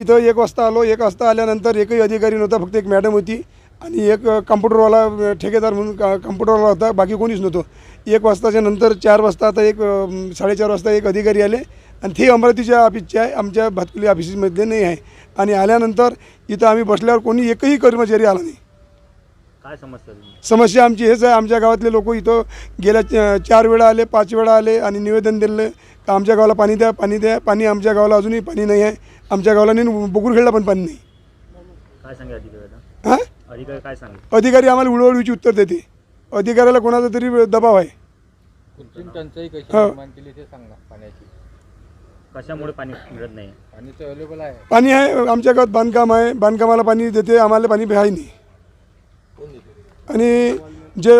इथं एक वाजता आलो एक वाजता आल्यानंतर एकही अधिकारी नव्हता फक्त एक मॅडम होती आणि एक कम्प्युटरवाला ठेकेदार म्हणून का कम्प्युटरवाला होता बाकी कोणीच नव्हतं. एक वाजताच्या नंतर चार वाजता आता एक साडेचार वाजता एक अधिकारी आले आणि ते अमरावतीच्या ऑफिसचे आहे आमच्या भातकुली ऑफिसमध्ये नाही आहे. आणि आल्यानंतर इथं आम्ही बसल्यावर कोणी एकही कर्मचारी आला नाही. काय समस्या समस्या आमची हेच आहे. आमच्या गावातले लोक इथं गेल्या च- चार वेळा आले पाच वेळा आले आणि निवेदन दिलं का आमच्या गावाला पाणी द्या पाणी द्या. पाणी आमच्या गावाला अजूनही पाणी नाही आहे. आमच्या गावाला नाही बकुरखेडला पण पाणी नाही. काय सांगे अधिकारी हां? अधिकारी काय सांगे अधिकारी आम्हाला उडवडीची उत्तर देते अधिकाऱ्याला कोणाचा तरी दबाव आहे. कृत्रिम टंचाई कशी हो. निर्माण केली ते सांगा पाण्याची. कशामुळे पाणी मिळत नाही? पाणी तर अवेलेबल आहे. पाणी आहे आमच्या गावात बांधकाम आहे. बांधकामाला पाणी देते आम्हाला पाणी आहे नाही. आणि जे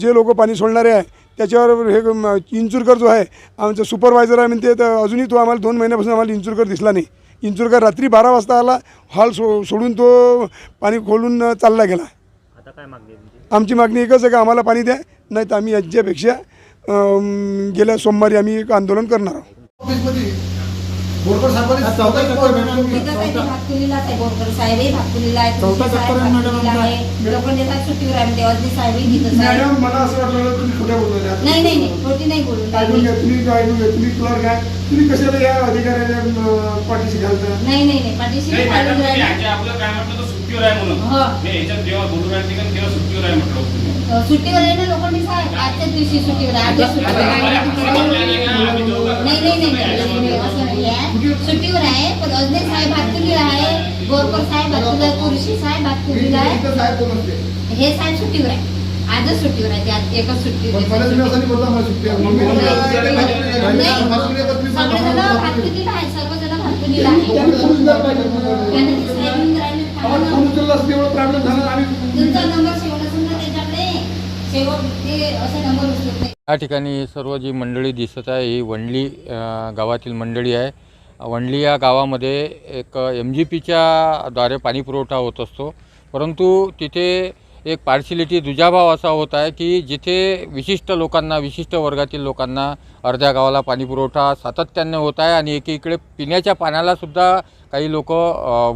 जे लोक पाणी सोडणारे आहे त्याच्यावर हे इंचुरकर जो आहे आमचा सुपरवायझर आहे म्हणते तर अजूनही तो आम्हाला दोन महिन्यापासून आम्हाला इंचुरकर दिसला नाही. इंचुरकर रात्री बारा वाजता आला हॉल सो सोडून तो पाणी खोलून चालला गेला. आता काय मागणी आमची मागणी एकच आहे का आम्हाला पाणी द्या नाही तर आम्ही याच्यापेक्षा गेल्या सोमवारी आम्ही एक आंदोलन करणार आहोत. आहे बोरकर भातकुलीला आहे साहेब आहे. सुट्टीवर आहे अजनी साहेबही तिथंच आहे मॅडम मला असं वाटलं तुम्ही खोट्या नाही नाही नाही खोटी नाही बोलून ऐकून राहिली. तुम्ही ऐकून घ्या तुम्ही क्लर्क आहे तुम्ही कशाला या अधिकाऱ्याच्या अं, पाठीशी घालता? नाही नाही नाही पाठीशी नाही नाही मॅडम बोलून तुम्ही राहिली. आधी आपलं काय म्हटलं तर सुट्टीवर आहे म्हणून. हो. मी याच्यात जेव्हा बोलून राहिले का? तेव्हा सुट्टीवर आहे म्हटलं होतं सुट्टीवर ना लोखंडे साहेब आजच्याच दिवशी सुट्टीवर आजच्या नाही नाही नाही, नाही नाही, असं नाही आहे सुट्टीवर आहे पण अजनी साहेब भातकुलीला आहे बोरकर साहेब भातकुलीला आहे तुळशी साहेब भातकुलीला आहे हे साहेब सुट्टीवर आहे आजच सुट्टीवर आहे आज एकच सुट्टी नाही सगळेजण भातकुलीला आहे सर्वजण भातकुलीला आहे या ठिकाणी सर्व जी मंडळी दिसत आहे ही वंडली गावातील मंडळी आहे. वंडली या गावामध्ये एक एम जी पीच्या द्वारे पाणीपुरवठा होत असतो. परंतु तिथे एक पार्शिलिटी दुजाभाव असा होत आहे की जिथे विशिष्ट लोकांना विशिष्ट वर्गातील लोकांना अर्ध्या गावाला पाणीपुरवठा सातत्याने होत आहे आणि एकीकडे पिण्याच्या पाण्यालासुद्धा काही लोक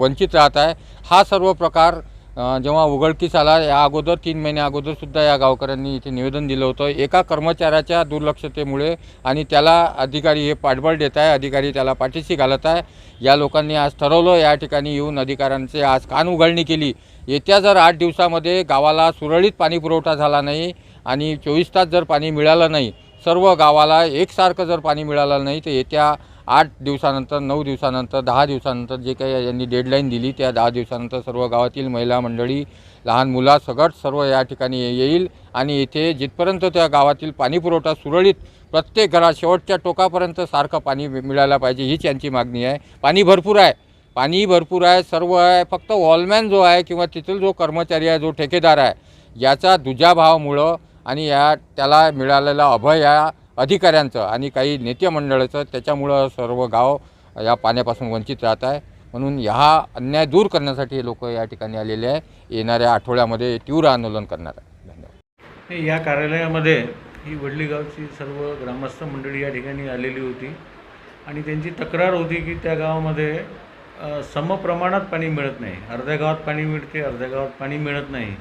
वंचित राहत आहे. हा सर्व प्रकार जेव्हा उघडकीस आला या अगोदर तीन महिन्या अगोदरसुद्धा या गावकऱ्यांनी इथे निवेदन दिलं होतं. एका कर्मचाऱ्याच्या दुर्लक्षतेमुळे आणि त्याला अधिकारी हे पाठबळ देत आहे अधिकारी त्याला पाठीशी घालत आहे. या लोकांनी आज ठरवलं या ठिकाणी येऊन अधिकाऱ्यांचे आज कान उघडणी केली. येत्या जर आठ दिवसामध्ये गावाला सुरळीत पाणी पुरवठा झाला नाही आणि चोवीस तास जर पाणी मिळालं नाही सर्व गावाला एकसारखं जर पाणी मिळालं नाही तर येत्या आठ दिवसानंतर नऊ दिवसानंतर दहा दिवसानंतर जे काही यांनी डेडलाईन दिली त्या दहा दिवसानंतर सर्व गावातील महिला मंडळी लहान मुला सगट सर्व या ठिकाणी येईल आणि इथे जिथपर्यंत त्या गावातील पाणीपुरवठा सुरळीत प्रत्येक घरात शेवटच्या टोकापर्यंत सारखं पाणी मिळायला पाहिजे हीच यांची मागणी आहे. पाणी भरपूर आहे. पाणी भरपूर आहे. सर्व आहे. फक्त वॉलमॅन जो आहे किंवा तिथील जो कर्मचारी आहे जो ठेकेदार आहे याचा दुजाभावामुळं आणि या त्याला मिळालेला अभय या अधिकाऱ्यांचं आणि काही नेते मंडळाचं त्याच्यामुळं सर्व गाव या पाण्यापासून वंचित राहत आहे. म्हणून हा अन्याय दूर करण्यासाठी हे लोक या ठिकाणी आलेले आहे. येणाऱ्या आठवड्यामध्ये तीव्र आंदोलन करणार आहे. धन्यवाद. या कार्यालयामध्ये ही वडली गावची सर्व ग्रामस्थ मंडळी या ठिकाणी आलेली होती. आणि त्यांची तक्रार होती की त्या गावामध्ये समप्रमाणात पाणी मिळत नाही. अर्ध्या गावात पाणी मिळते अर्ध्या गावात पाणी मिळत नाही.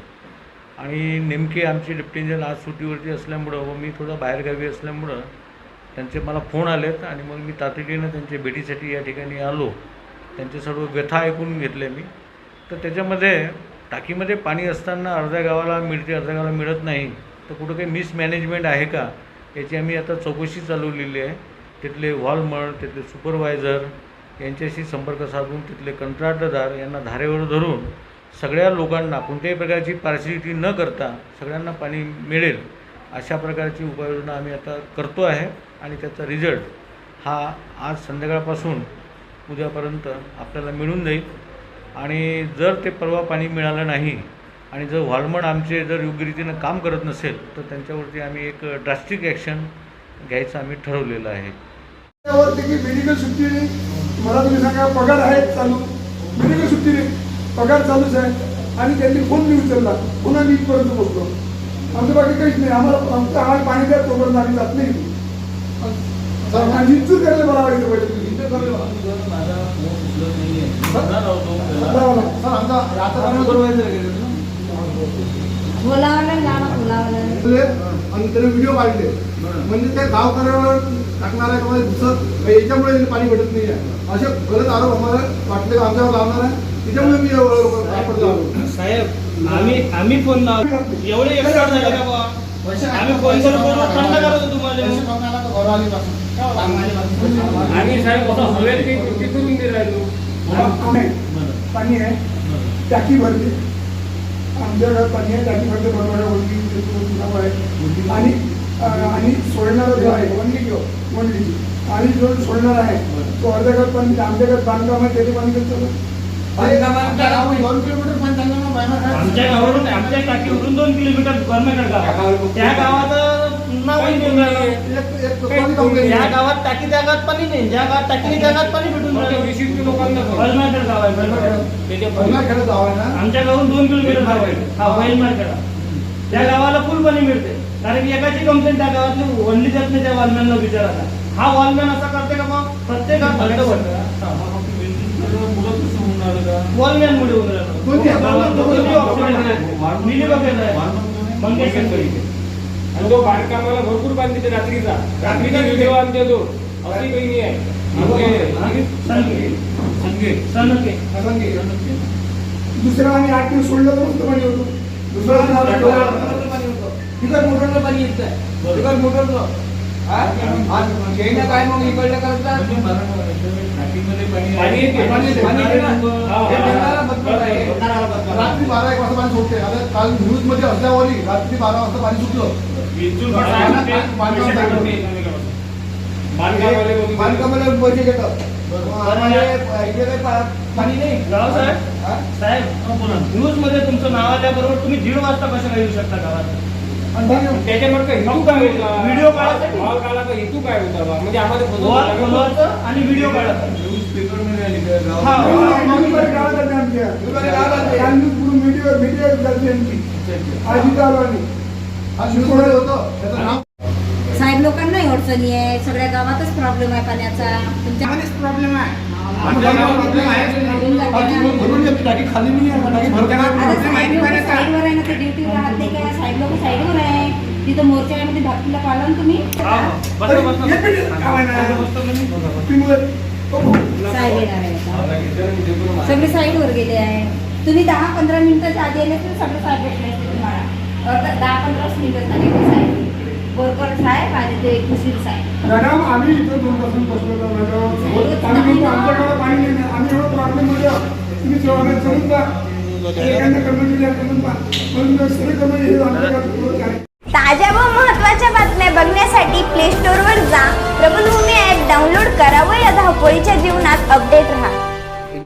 आणि नेमके आमचे डिप्टी इंजिनियर आज सुट्टीवरती असल्यामुळं व मी थोडं बाहेरगावी असल्यामुळं त्यांचे मला फोन आलेत आणि मग मी तातडीनं त्यांच्या भेटीसाठी या ठिकाणी आलो. त्यांचे सर्व व्यथा ऐकून घेतले मी. तर त्याच्यामध्ये टाकीमध्ये पाणी असताना अर्ध्या गावाला मिळते अर्ध्या गावाला मिळत नाही. तर कुठं काही मिसमॅनेजमेंट आहे का? याची आम्ही आता चौकशी चालवलेली आहे. तिथले वॉलमळ तिथले सुपरवायझर यांच्याशी संपर्क साधून तिथले कंत्राटदार यांना धारेवर धरून सगळ्या लोकांना कोणत्याही प्रकारची पार्शिलिटी न करता सगळ्यांना पाणी मिळेल अशा प्रकारची उपाययोजना आम्ही आता करतो आहे आणि त्याचा रिझल्ट हा आज संध्याकाळपासून उद्यापर्यंत आपल्याला मिळून जाईल. आणि जर ते परवा पाणी मिळालं नाही आणि जर व्हॉल्मड आमचे जर योग्यरीतीनं काम करत नसेल तर त्यांच्यावरती आम्ही एक ड्रास्टिक ॲक्शन घ्यायचं आम्ही ठरवलेलं आहे. मेडिकल सुट्टी मला तुम्ही सांगा पगार आहेत चालू. मेडिकल सुट्टी नाही पगार चालूच आहे. आणि त्यांनी फोन मी उचलला. पुन्हा मी इथपर्यंत पोहोचलो. आमचं बाकी काहीच नाही. आम्हाला आमचं आम्हाला पाणी द्या तोपर्यंत आम्ही जात नाही. निश्चित करायला बरं वाटतं बोलावलं आणि त्याने व्हिडिओ काढले. म्हणजे त्या गावकऱ्यावर टाकणारा किंवा दुसरं याच्यामुळे पाणी भेटत नाही आहे असे गलत आरोप आम्हाला वाटले आमच्यावर लावणार आहे. त्याच्यामुळे मी आपण लावलो साहेब आम्ही आम्ही फोन लावतो एवढे एक्सपर्ट झाले का बुवा? आम्ही फोन करून करून थंड करतो तुम्हाला? आम्ही साहेब असं हवेत काही कृती करून दे राहिलो. पाणी आहे टाकी भरली. आमच्या घरात पाणी आहे टाकी भरते बरोबर आहे. आणि आणि सोडणारा जो आहे वनली जो वनली आणि जो सोडणार आहे तो अर्ध्या घरात पाणी आमच्या घरात बांधकाम आहे त्याचे पाणी कसं दोन किलोमीटर पण आमच्या गावावरून आमच्या टाकीवरून दोन किलोमीटर गव्हर्नमेंट गाव त्या गावात. या गावात टाकी त्या गावात पाणी नाही ज्या गावात टाकी त्या गावात पाणी भेटून गव्हर्नमेंट गाव आहे आमच्या गावून दोन किलोमीटर गाव आहे हा बैलमार्केट त्या गावाला फुल पाणी मिळते कारण की एकाची कंप्लेंट त्या गावातली वनली जात नाही त्या वॉलमॅनला विचारायला हा वॉलमॅन असा करते का मग प्रत्येक गावात वॉलमॅन मुळे होऊन राहिलं. मिली. मंगेश शेतकरी. आणि तो बांधकामाला भरपूर देते रात्रीचा. रात्रीचा व्हिडिओ तो. असं काही नाही आहे. आणि संगे. संगे. सनके. दुसऱ्या आम्ही आठ दिवस सोडलं तर पाणी होतं. तिकट मोटरला पाणी येत मोटरचं काय मग इकडलं करतात. रात्री बारा एक वाजता पाणी सोडते आता काल न्यूजमध्ये असल्यावरही रात्री बारा वाजता पाणी सुटलं पैसे नाही. बांधकामाला पैसे घेतात पाणी? साहेब न्यूजमध्ये तुमचं नाव आल्याबरोबर तुम्ही दीड वाजता कशाला येऊ शकता गावात त्याच्यावर काय हेतू काय होता व्हिडिओ काढायसाठी. हॉल काढायचा हेतू काय होता बा? म्हणजे आम्हाला फसवलं वॉल का? खोलवायचं आणि व्हिडिओ काढायचा न्यूज पेपरमध्ये आली का गावात? हा. दुपारी गावात आले आमच्या. दुपारी गावात आले. काल न्यूज पूर्ण मीडिया मीडिया झाली आमची. आज इथं आलो आम्ही आज न्यूजमध्ये होतं त्याचं नाव साहेब लोकांनाही अडचणी आहे सगळ्या गावातच प्रॉब्लेम आहे पाण्याचा तुमच्या प्रॉब्लेम आहे भरून येते टाकी खाली नाही आहे टाकी भरते लोक साईडवर आहे ना ते ड्युटीवर राहत का? साहेब लोक साईडवर आहे. तिथं मोर्चामध्ये धाकटीला पाहिलं ना तुम्ही? हा, हा. साहेब येणार आहे आता. सगळे साईडवर गेले आहे. तुम्ही दहा पंधरा मिनिटाच्या आधी आले तर सगळे साहेब भेटले तुम्हाला. दहा पंधराच मिनिटं झाले बोरकर साहेब आणि ते खुशीर साहेब. मॅडम आम्ही इथं दोन पासून बसलो मॅडम. आम्ही म्हणतो आमच्याकडे पाणी नाही. आहे. आम्ही एवढं प्रॉब्लेममध्ये आहोत. तुम्ही जेव्हा समजून पहा. एखाद्या कर्मचारी समजून पहा. पण सगळे कर्मचारी हे आमच्याकडे काय ताज्या व महत्त्वाच्या बातम्या बघण्यासाठी प्ले स्टोअरवर जा. प्रबलभूमी ॲप डाउनलोड करा व या धावपळीच्या जीवनात अपडेट